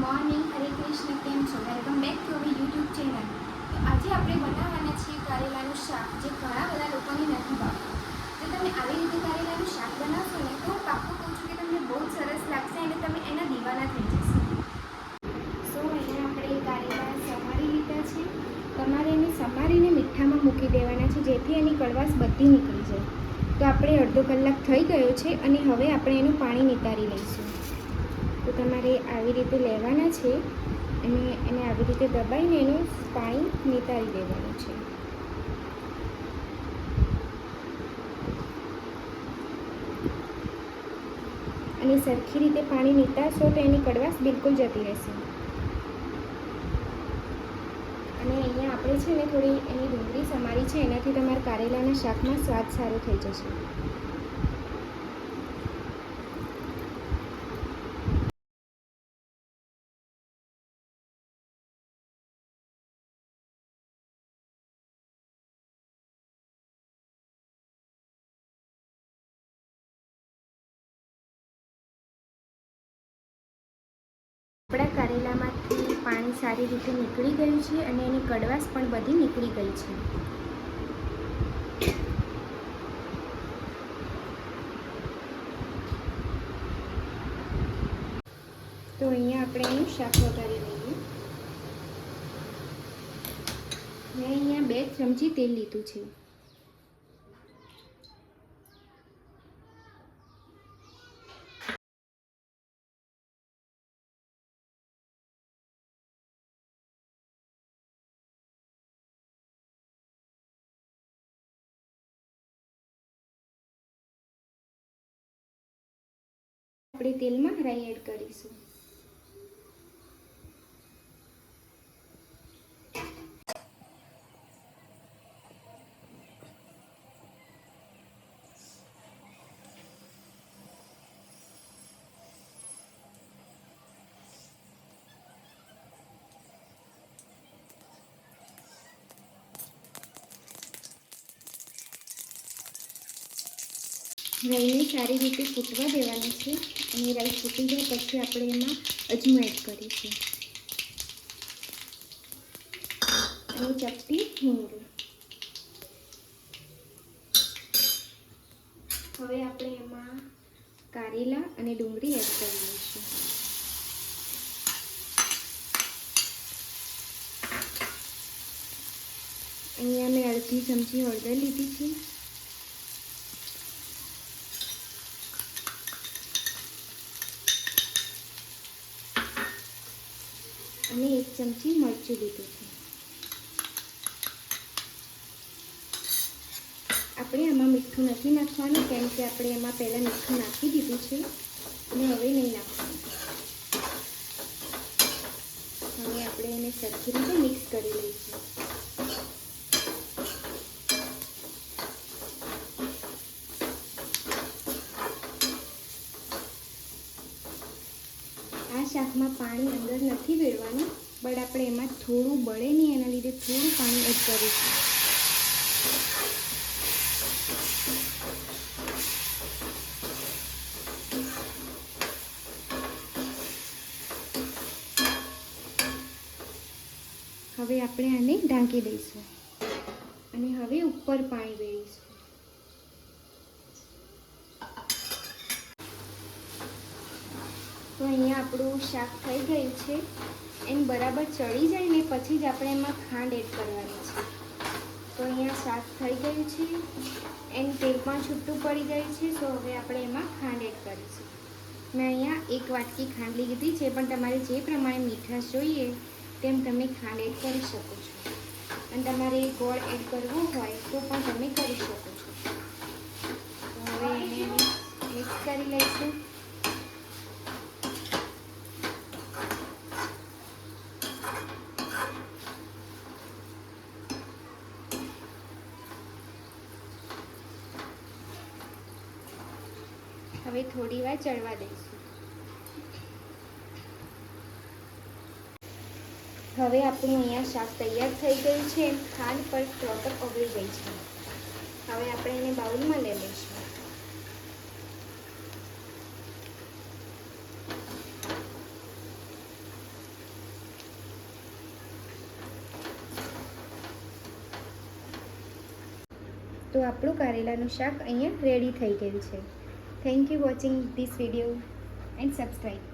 Morning હરે કૃષ્ણ કેમ છો? Welcome back to our YouTube channel તો આજે આપણે બનાવવાના છીએ કારેલાનું શાક, જે ઘણા બધા લોકોને નથી ભાવતું જો તમે આવી રીતે કારેલાનું શાક બનાવશો ને, તો હું પાક્કું કહું છું કે તમને બહુ સરસ લાગશે અને તમે એના દીવાના થઈ જશો. સો, અહીંયા આપણે કારેલા સમારી લીધા છે. તમારે એને સમારીને મીઠામાં મૂકી દેવાના છે, જેથી એની કડવાશ બધી નીકળી જાય. તો આપણે અડધો કલાક થઈ ગયો છે અને હવે આપણે એનું પાણી નિતારી લઈશું. તો તમારે આવી રીતે લેવાના છે અને એને આવી રીતે દબાઈને એનું પાણી નિતારી દેવાનું છે. અને સરખી રીતે પાણી નીતારશો તો એની કડવાશ બિલકુલ જતી રહેશે. અને અહીંયા આપણે છે ને થોડી એની ડુંગળી સમારી છે, એનાથી તમારા કારેલાના શાકમાં સ્વાદ સારો થઈ જશે. આપણા કારેલામાંથી પાણી સારી રીતે નીકળી ગયું છે અને એની કડવાશ પણ બધી નીકળી ગઈ છે. તો અહીંયા આપણે એનું શાક વઘારી લઈએ. મેં અહીંયા બે ચમચી તેલ લીધું છે. આપણે તેલમાં રાઈ એડ કરીશું. રાઈને સારી રીતે ફૂટવા દેવાની છે અને રાઈ ફૂટી જાય પછી આપણે એમાં અજમો એડ કરીશું. અને ચપટી હિંગ હવે આપણે એમાં કારેલા અને ડુંગળી એડ કરી દઈશું અહીંયા મેં અડધી ચમચી હળદર લીધી છે. અને એક ચમચી મરચું લીધું છે. આપણે આમાં મીઠું નથી નાખવાનું, કેમ કે આપણે એમાં પહેલાં મીઠું નાખી દીધું છે. અને હવે નહીં નાખવાનું. હવે આપણે એને સરખી રીતે મિક્સ કરી લઈશું. શાકમાં પાણી અંદર નથી વેળવાનું બટ આપણે એમાં થોડું બળે નહીં, એના લીધે થોડું પાણી એડ કરીશું. હવે આપણે આને ઢાંકી દઈશું. અને હવે ઉપર પાણી વેળીશું તો અહીંયા આપણું શાક થઈ ગયું છે એને બરાબર ચડી જાય ને પછી જ આપણે એમાં ખાંડ એડ કરવાની છે. તો અહીંયા શાક થઈ ગયું છે, એનું તેલ પણ છૂટું પડી ગયું છે તો હવે આપણે એમાં ખાંડ એડ કરીશું. મેં અહીંયા એક વાટકી ખાંડ લીધી છે, પણ તમારે જે પ્રમાણે મીઠાશ જોઈએ તેમ તમે ખાંડ એડ કરી શકો છો. અને તમારે ગોળ એડ કરવો હોય તો પણ તમે કરી શકો છો. હવે એને મિક્સ કરી લઈશું. હવે થોડી વાર ચડવા દઈશું. હવે આપણું અહીંયા શાક તૈયાર થઈ ગયું છે. ખાંડ પર પ્રોપર ઓગળી ગઈ છે. હવે આપણે એને બાઉલમાં લઈ લઈશું. તો આપણું કારેલાનું શાક અહીંયા રેડી થઈ ગયું છે. Thank you watching this video and subscribe.